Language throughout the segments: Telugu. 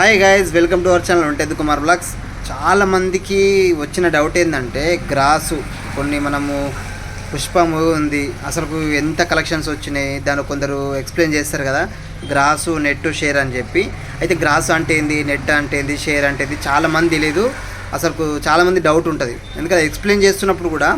Hi guys welcome to our channel ఉంటుంది కుమార్ బ్లాగ్స్ చాలామందికి వచ్చిన డౌట్ ఏంటంటే గ్రాసు కొన్ని మనము పుష్ప మూవీ ఉంది. అసలు ఎంత కలెక్షన్స్ వచ్చినాయి? దాన్ని కొందరు ఎక్స్ప్లెయిన్ చేస్తారు కదా. గ్రాసు నెట్ షేర్ అని చెప్పి. అయితే గ్రాసు అంటే ఏంది? నెట్ అంటే ఏంది? షేర్ అంటే ఏంది? చాలా మంది తెలియదు అసలు చాలామంది డౌట్ ఉంటుంది. ఎందుకంటే ఎక్స్ప్లెయిన్ చేస్తున్నప్పుడు కూడా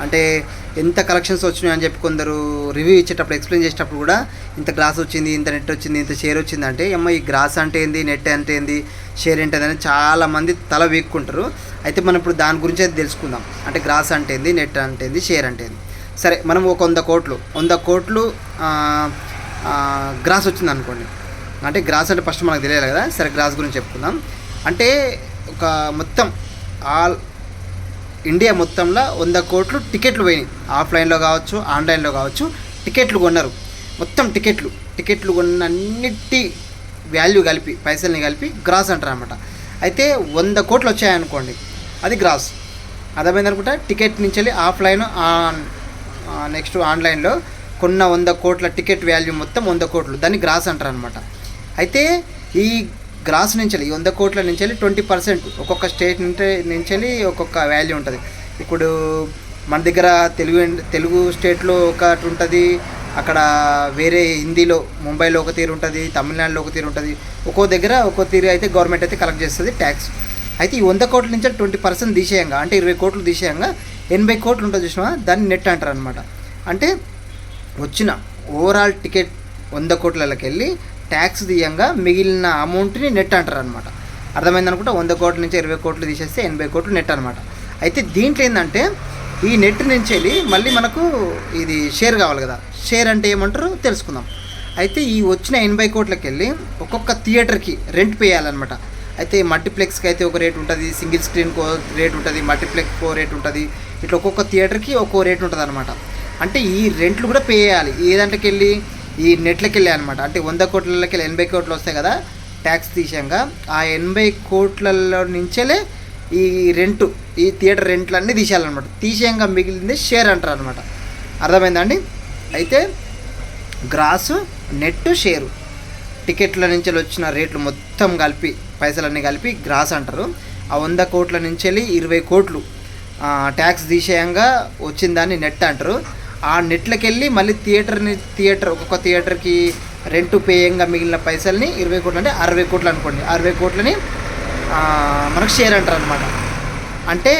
అంటే ఎంత కలెక్షన్స్ వచ్చినాయి అని చెప్పి కొందరు రివ్యూ ఇచ్చేటప్పుడు ఎక్స్ప్లెయిన్ చేసేటప్పుడు కూడా ఇంత గ్రాస్ వచ్చింది ఇంత నెట్ వచ్చింది ఇంత షేర్ వచ్చింది అంటే అమ్మ ఈ గ్రాస్ అంటే ఏంది? నెట్ అంటే ఏంది? షేర్ ఏంటి? అని చాలామంది తల వీక్కుంటారు. అయితే మనం ఇప్పుడు దాని గురించి అయితే తెలుసుకుందాం. అంటే గ్రాస్ అంటే ఏంది? నెట్ అంటే ఏంది? షేర్ అంటే ఏంది? సరే మనం ఒక వంద కోట్లు వంద కోట్లు గ్రాస్ వచ్చింది అనుకోండి. అంటే గ్రాస్ అంటే ఫస్ట్ మనకు తెలియాలి కదా? సరే గ్రాస్ గురించి చెప్పుకుందాం. అంటే ఒక మొత్తం ఆల్ ఇండియా మొత్తంలో వంద కోట్లు టికెట్లు పోయినాయి. ఆఫ్లైన్లో కావచ్చు ఆన్లైన్లో కావచ్చు టికెట్లు కొన్నారు. మొత్తం టికెట్లు టికెట్లు కొన్న అన్నిటి వాల్యూ కలిపి పైసల్ని కలిపి గ్రాస్ అంటారు అనమాట అయితే వంద కోట్లు వచ్చాయనుకోండి అది గ్రాస్. అర్థమైంది అనుకుంటా? టికెట్ నుంచి వెళ్ళి ఆఫ్లైన్ ఆన్ నెక్స్ట్ ఆన్లైన్లో కొన్న వంద కోట్ల టికెట్ వాల్యూ మొత్తం వంద కోట్లు. దాన్ని గ్రాస్ అంటారు అనమాట అయితే ఈ గ్రాస్ నుంచి వంద కోట్ల నుంచి వెళ్ళి ట్వంటీ పర్సెంట్ ఒక్కొక్క స్టేట్ నుంచి నుంచి వెళ్ళి ఒక్కొక్క వాల్యూ ఉంటుంది. ఇప్పుడు మన దగ్గర తెలుగు తెలుగు స్టేట్లో ఒకటి ఉంటుంది అక్కడ వేరే హిందీలో ముంబైలో ఒక తీరు ఉంటుంది తమిళనాడులో ఒక తీరు ఉంటుంది. ఒక్కో దగ్గర ఒక్కో తీరు అయితే గవర్నమెంట్ అయితే కలెక్ట్ చేస్తుంది ట్యాక్స్. అయితే ఈ వంద కోట్ల నుంచి ట్వంటీ పర్సెంట్ తీసేయంగా అంటే ఇరవై కోట్లు తీసేయంగా ఎనభై కోట్లు ఉంటుంది చూసినా దాన్ని నెట్ అంటారు అనమాట అంటే వచ్చిన ఓవరాల్ టికెట్ వంద కోట్లకి వెళ్ళి ట్యాక్స్ తీయంగా మిగిలిన అమౌంట్ని నెట్ అంటారు అనమాట అర్థమైంది అనుకుంటే వంద కోట్ల నుంచి ఇరవై కోట్లు తీసేస్తే ఎనభై కోట్లు నెట్ అనమాట అయితే దీంట్లో ఏంటంటే ఈ నెట్ నుంచి వెళ్ళి మళ్ళీ మనకు ఇది షేర్ కావాలి కదా. షేర్ అంటే ఏమంటారు? తెలుసుకుందాం. అయితే ఈ వచ్చిన ఎనభై కోట్లకి వెళ్ళి ఒక్కొక్క థియేటర్కి రెంట్ పే చేయాలన్నమాట. అయితే మల్టీప్లెక్స్కి అయితే ఒక రేట్ ఉంటుంది సింగిల్ స్క్రీన్కో రేట్ ఉంటుంది మల్టీప్లెక్స్కో రేట్ ఉంటుంది. ఇట్లా ఒక్కొక్క థియేటర్కి ఒక్కో రేట్ ఉంటుంది అనమాట అంటే ఈ రెంట్లు కూడా పే చేయాలి. ఏదంటకి వెళ్ళి ఈ నెట్లకి వెళ్ళాయి అనమాట అంటే వంద కోట్లకి ఎనభై కోట్లు వస్తాయి కదా ట్యాక్స్ తీసాక ఆ ఎనభై కోట్లలో నుంచేలే ఈ రెంట్ ఈ థియేటర్ రెంట్లు అన్నీ తీసేయాలన్నమాట తీసేయంగా మిగిలింది షేర్ అంటారు అనమాట అర్థమైందండి అయితే గ్రాసు నెట్ షేరు. టికెట్ల నుంచి వచ్చిన రేట్లు మొత్తం కలిపి పైసలన్నీ కలిపి గ్రాస్ అంటారు. ఆ వంద కోట్ల నుంచి వెళ్ళి ఇరవై కోట్లు ట్యాక్స్ తీసేయంగా వచ్చిందని నెట్ అంటారు. ఆ నెట్లకి వెళ్ళి మళ్ళీ థియేటర్ని థియేటర్ ఒక్కొక్క థియేటర్కి రెంట్ పేయంగా మిగిలిన పైసల్ని ఇరవై కోట్లు అంటే అరవై కోట్లు అనుకోండి. అరవై కోట్లని మనకు షేర్ అంటారు అనమాట అంటే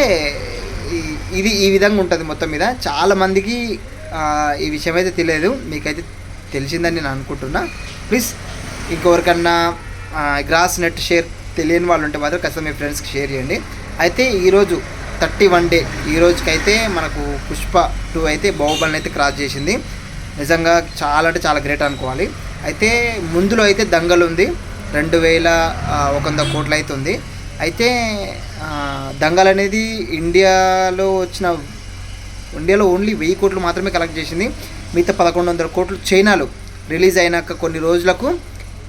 ఇది ఈ విధంగా ఉంటుంది మొత్తం మీద. చాలామందికి ఈ విషయం అయితే తెలియదు. మీకైతే తెలిసిందని నేను అనుకుంటున్నా. ప్లీజ్ ఇంకెవరికన్నా గ్రాస్ నెట్ షేర్ తెలియని వాళ్ళు ఉంటే మాత్రం ఖచ్చితంగా మీ ఫ్రెండ్స్కి షేర్ చేయండి. అయితే ఈరోజు థర్టీ వన్ డే ఈ రోజుకైతే మనకు పుష్ప టూ అయితే బాహుబలిని అయితే క్రాస్ చేసింది. నిజంగా చాలా అంటే చాలా గ్రేట్ అనుకోవాలి. అయితే ముందులో అయితే దంగల్ ఉంది. రెండు వేల ఒక వంద కోట్లు అయితే ఉంది. అయితే దంగల్ అనేది ఇండియాలో వచ్చిన ఇండియాలో ఓన్లీ వెయ్యి కోట్లు మాత్రమే కలెక్ట్ చేసింది. మిగతా పదకొండు వందల కోట్లు చైనాలో రిలీజ్ అయినాక కొన్ని రోజులకు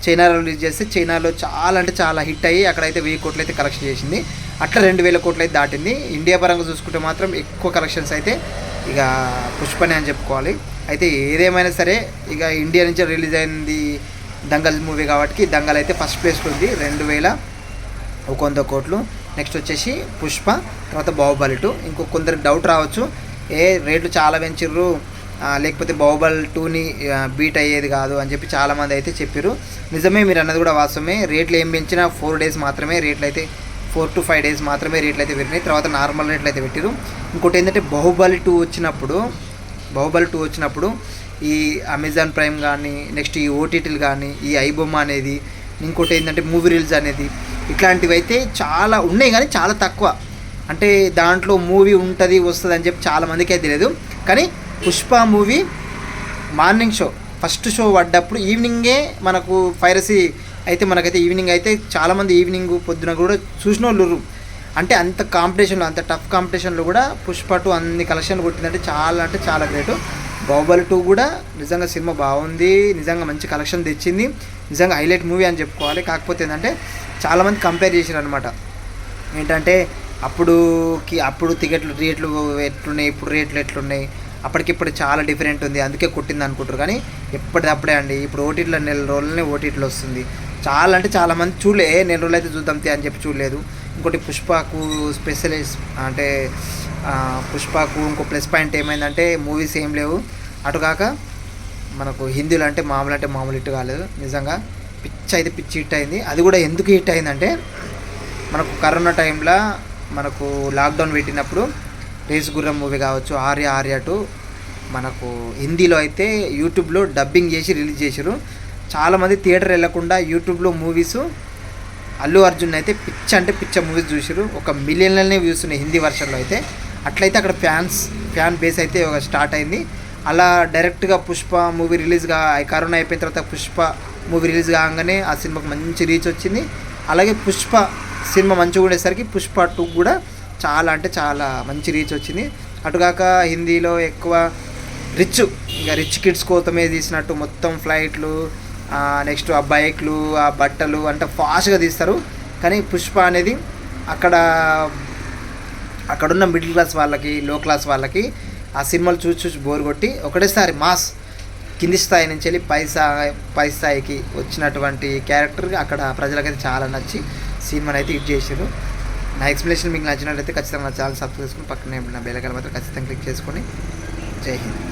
చైనాలో రిలీజ్ చేస్తే చైనాలో చాలా అంటే చాలా హిట్ అయ్యి అక్కడైతే వెయ్యి కోట్లు అయితే కలెక్షన్ చేసింది. అట్లా రెండు వేల కోట్లు అయితే దాటింది. ఇండియా పరంగా చూసుకుంటే మాత్రం ఎక్కువ కలెక్షన్స్ అయితే ఇక పుష్పనే అని చెప్పుకోవాలి. అయితే ఏదేమైనా సరే ఇక ఇండియా నుంచి రిలీజ్ అయింది దంగల్ మూవీ కాబట్టి దంగల్ అయితే ఫస్ట్ ప్లేస్లో ఉంది. రెండు వేల ఒక వంద కోట్లు. నెక్స్ట్ వచ్చేసి పుష్ప తర్వాత బాహుబలి టూ ఇంకో కొందరికి డౌట్ రావచ్చు. ఏ రేట్లు చాలా పెంచిర్రు. లేకపోతే బాహుబలి టూని బీట్ అయ్యేది కాదు అని చెప్పి చాలామంది అయితే చెప్పారు నిజమే మీరు అన్నది కూడా వాస్తవమే. రేట్లు ఏం పెంచినా ఫోర్ డేస్ మాత్రమే రేట్లు అయితే ఫోర్ టు ఫైవ్ డేస్ మాత్రమే రేట్లు అయితే పెరిగినాయి. తర్వాత నార్మల్ రేట్లు అయితే పెట్టారు ఇంకోటి ఏంటంటే బాహుబలి టూ వచ్చినప్పుడు బాహుబలి టూ వచ్చినప్పుడు ఈ అమెజాన్ ప్రైమ్ కానీ నెక్స్ట్ ఈ ఓటీటీలు కానీ ఈ ఐబొమ్మ అనేది ఇంకోటి ఏంటంటే మూవీ రీల్స్ అనేది ఇట్లాంటివి అయితే చాలా ఉన్నాయి కానీ చాలా తక్కువ. అంటే దాంట్లో మూవీ ఉంటుంది వస్తుంది అని చెప్పి చాలా మందికి అయితే తెలియదు. కానీ Pushpa movie morning show. First show పడ్డప్పుడు ఈవినింగే మనకు పైరసీ అయితే మనకైతే ఈవినింగ్ అయితే చాలామంది ఈవినింగ్ పొద్దున కూడా చూసిన వాళ్ళు అంటే అంత కాంపిటీషన్లో అంత టఫ్ కాంపిటీషన్లో కూడా పుష్ప టూ అన్ని కలెక్షన్లు కొట్టిందంటే చాలా అంటే చాలా గ్రేట్. బాహుబలి టూ కూడా నిజంగా సినిమా బాగుంది నిజంగా మంచి కలెక్షన్ తెచ్చింది నిజంగా హైలైట్ మూవీ అని చెప్పుకోవాలి. కాకపోతే ఏంటంటే చాలామంది కంపేర్ చేశారు అనమాట ఏంటంటే అప్పుడుకి అప్పుడు టికెట్లు రేట్లు ఎట్లున్నాయి ఇప్పుడు రేట్లు ఎట్లున్నాయి అప్పటికిప్పుడు చాలా డిఫరెంట్ ఉంది. అందుకే కుట్టింది అనుకుంటారు. కానీ ఎప్పటిదప్పుడే అండి ఇప్పుడు ఓటీటీలో నెల రోజులనే ఓటీటీలో వస్తుంది. చాలా అంటే చాలా మంది చూడలే నెల రోజులు అయితే చూద్దాం తే అని చెప్పి చూడలేదు. ఇంకోటి పుష్పకు స్పెషలిస్ట్ అంటే పుష్పకు ఇంకో ప్లస్ పాయింట్ ఏమైందంటే మూవీస్ ఏం లేవు. అటు కాక మనకు హిందీలు అంటే మామూలు అంటే మామూలు హిట్ కాలేదు. నిజంగా పిచ్ అయితే పిచ్చి హిట్ అయింది. అది కూడా ఎందుకు హిట్ అయిందంటే మనకు కరోనా టైంలో మనకు లాక్డౌన్ పెట్టినప్పుడు రేస్ గుర్రం మూవీ కావచ్చు ఆర్య ఆర్య టూ మనకు హిందీలో అయితే యూట్యూబ్లో డబ్బింగ్ చేసి రిలీజ్ చేశారు. చాలామంది థియేటర్ వెళ్ళకుండా యూట్యూబ్లో మూవీస్ అల్లు అర్జున్ అయితే పిచ్చ అంటే పిచ్చ మూవీస్ చూసారు ఒక మిలియన్లనే వ్యూస్ ఉన్నాయి హిందీ వర్షన్లో అయితే. అట్లయితే అక్కడ ఫ్యాన్స్ ఫ్యాన్ బేస్ అయితే ఒక స్టార్ట్ అయింది. అలా డైరెక్ట్గా పుష్ప మూవీ రిలీజ్గా కరోనా అయిపోయిన తర్వాత పుష్ప మూవీ రిలీజ్ కాగానే ఆ సినిమాకి మంచి రీచ్ వచ్చింది. అలాగే పుష్ప సినిమా మంచిగా ఉండేసరికి పుష్ప టూ కూడా చాలా అంటే చాలా మంచి రీచ్ వచ్చింది. అటుగాక హిందీలో ఎక్కువ రిచ్ ఇంకా రిచ్ కిడ్స్ కోసమే తీసినట్టు మొత్తం ఫ్లైట్లు నెక్స్ట్ ఆ బైక్లు ఆ బట్టలు అంటే ఫాస్ట్గా తీస్తారు. కానీ పుష్ప అనేది అక్కడ అక్కడున్న మిడిల్ క్లాస్ వాళ్ళకి లో క్లాస్ వాళ్ళకి ఆ సినిమాలు చూసి చూసి బోర్ కొట్టి ఒకటేసారి మాస్ కింది స్థాయి నుంచి వెళ్ళి పై స్థాయి పై స్థాయికి వచ్చినటువంటి క్యారెక్టర్ అక్కడ ప్రజలకైతే చాలా నచ్చి సినిమాని అయితే హిట్ చేశారు నా ఎక్స్ప్లెనేషన్ మీకు నచ్చినట్లయితే ఖచ్చితంగా నా ఛానల్ సబ్స్క్రైబ్ చేసుకుని పక్కనే ఉన్న బెల్ మాత్రం ఖచ్చితంగా క్లిక్ చేసుకొని జై హింద్.